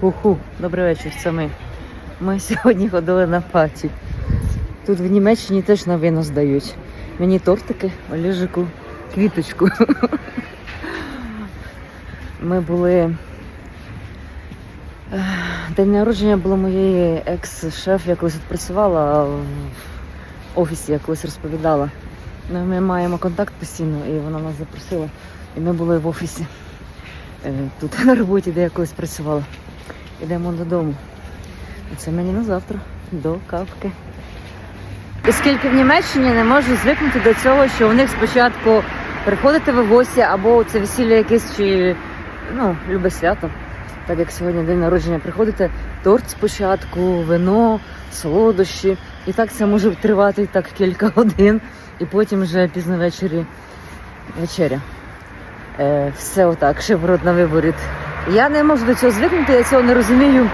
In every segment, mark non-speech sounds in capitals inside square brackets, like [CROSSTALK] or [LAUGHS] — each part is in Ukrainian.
Ху-ху, добрий вечір, це ми. Ми сьогодні ходили на паті. Тут в Німеччині теж на вино здають. Мені тортики, Олежику квіточку. Ми були. День народження було моєї екс-шеф, я колись працювала в офісі, я колись розповідала. Ну, Ми маємо контакт постійно, і вона нас запросила. І ми були в офісі е, тут на роботі, де я колись працювала. Йдемо додому. І це мені на завтра до кавки. Оскільки в Німеччині не можу звикнути до цього, що у них спочатку приходите ви в гості або це весілля якесь чи ну, любе свято. Так як сьогодні день народження приходите, торт спочатку, вино, солодощі. І так це може тривати так кілька годин, і потім вже пізно ввечері вечеря. Е, все отак, шиворот на виворіт. Я не можу до цього звикнути, я цього не розумію,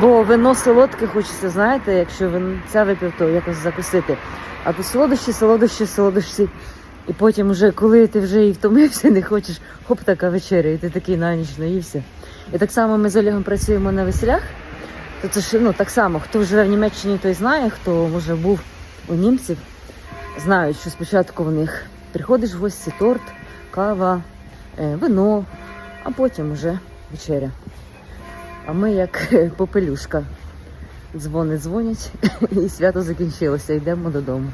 бо вино солодке хочеться, знаєте, якщо винця випив, то якось закусити. А то солодощі, солодощі, солодощі. І потім, вже, коли ти вже і втомився, не хочеш, хоп, така вечеря, і ти такий на ніч наївся. І так само ми з Олегом працюємо на веселях. То це ж ну, так само, хто живе в Німеччині, той знає, хто може був у німців, знають, що спочатку в них приходиш в гості, торт, кава, е, вино, а потім вже вечеря. А ми як [LAUGHS] попелюшка. Дзвони дзвонять, [LAUGHS] і свято закінчилося, йдемо додому.